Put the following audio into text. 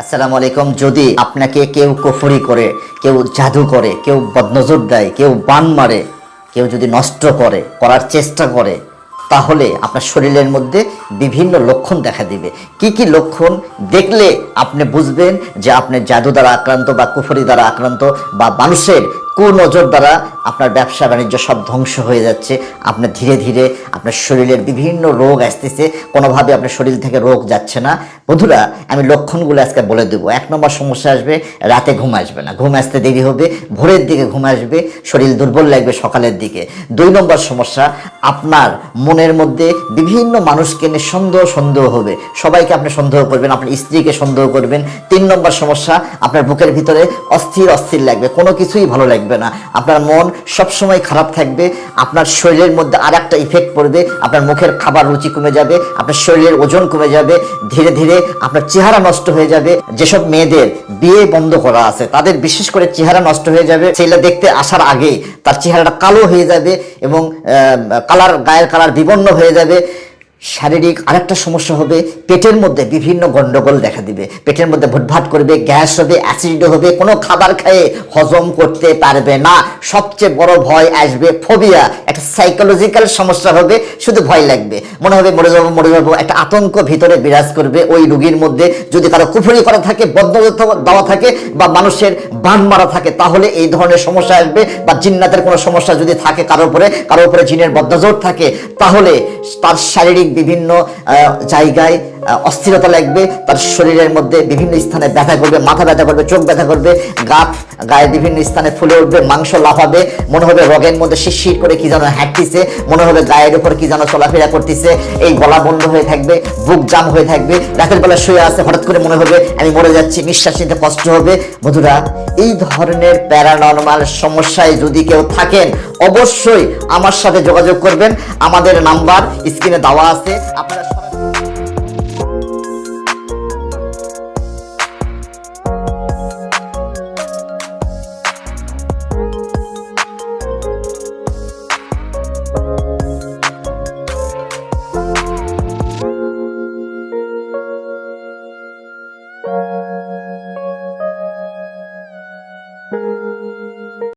আসসালামু আলাইকুম। যদি আপনাকে কেউ কফুরি করে, কেউ জাদু করে, কেউ বদনজর দেয়, কেউ বান মারে, কেউ যদি নষ্ট করে, করার চেষ্টা করে তাহলে আপনার শরীরের মধ্যে বিভিন্ন লক্ষণ দেখা দিবে। কি কি লক্ষণ দেখলে আপনি বুঝবেন যে আপনি জাদু দ্বারা আক্রান্ত বা কুফরি দ্বারা আক্রান্ত বা মানুষের কুনজর দ্বারা আপনার ব্যবসা বাণিজ্য সব ধ্বংস হয়ে যাচ্ছে। আপনার ধীরে ধীরে আপনার শরীরের বিভিন্ন রোগ আসতেছে। কোনোভাবে আপনার শরীর থেকে রোগ যাচ্ছে না। বন্ধুরা, আমি লক্ষণগুলো আজকে বলে দেবো। এক নম্বর সমস্যা আসবে, রাতে ঘুম আসবে না। ঘুম আসতে দেরি হবে, ভোরের দিকে ঘুম আসবে, শরীর দুর্বল লাগবে সকালের দিকে। দুই নম্বর সমস্যা, আপনার মনের মধ্যে বিভিন্ন মানুষকে নিয়ে সন্দেহ সন্দেহ হবে। সবাইকে আপনি সন্দেহ করবেন, আপনার স্ত্রীকে সন্দেহ করবেন। তিন নম্বর সমস্যা, আপনার বুকের ভিতরে অস্থির অস্থির লাগবে, কোনো কিছুই ভালো লাগবে না। আপনার মন সবসময় খারাপ থাকবে, আপনার শরীরের মধ্যে আর একটা ইফেক্ট পড়বে, আপনার মুখের খাবার রুচি কমে যাবে, আপনার শরীরের ওজন কমে যাবে, ধীরে ধীরে আপনার চেহারা নষ্ট হয়ে যাবে। যেসব মেয়েদের বিয়ে বন্ধ করা আছে, তাদের বিশেষ করে চেহারা নষ্ট হয়ে যাবে। ছেলে দেখতে আসার আগে তার চেহারাটা কালো হয়ে যাবে এবং কালার, গায়ের কালার বিবর্ণ হয়ে যাবে। শারীরিক আরেকটা সমস্যা হবে, পেটের মধ্যে বিভিন্ন গন্ডগোল দেখা দিবে। পেটের মধ্যে ভুটভাট করবে, গ্যাস হবে, অ্যাসিড হবে, কোনো খাবার খেয়ে হজম করতে পারবে না। সবচেয়ে বড় ভয় আসবে ফোবিয়া। একটা সাইকোলজিক্যাল সমস্যা হবে, শুধু ভয় লাগবে। মনে হবে মরে যাব মরে যাব, একটা আতঙ্ক ভিতরে বিরাজ করবে ওই রুগীর মধ্যে। যদি কারও কুফুরি করা থাকে বদ্ধ দেওয়া থাকে বা মানুষের বান মারা থাকে, তাহলে এই ধরনের সমস্যা আসবে বা জিন্নাতের কোনো সমস্যা যদি থাকে কারোর উপরে কারোর উপরে জিনের বদ্ধজোর থাকে, তাহলে তার শারীরিক বিভিন্ন জায়গায় অস্থিরতা লাগবে, তার শরীরের মধ্যে বিভিন্ন স্থানে ব্যথা করবে, মাথা ব্যথা করবে, চোখ ব্যথা করবে গাত গায়ে বিভিন্ন স্থানে ফুলে উঠবে, মাংস লাফাবে মনে হবে রগের মধ্যে শিরশির করে কি যেন হাঁটতিছে, মনে হবে গায়ের উপর কি যেন চলাফেরা করতেছে, এই গলা বন্ধ হয়ে থাকবে, বুক জাম হয়ে থাকবে, রাতের বেলা শুয়ে আছে, হঠাৎ করে মনে হবে আমি মরে যাচ্ছি, নিঃশ্বাস নিতে কষ্ট হবে। বন্ধুরা এই ধরনের প্যারানর্মাল সমস্যায় যদি কেউ থাকেন, অবশ্যই আমার সাথে যোগাযোগ করবেন। আমাদের নাম্বার স্ক্রিনে দেওয়া আছে। আপনারা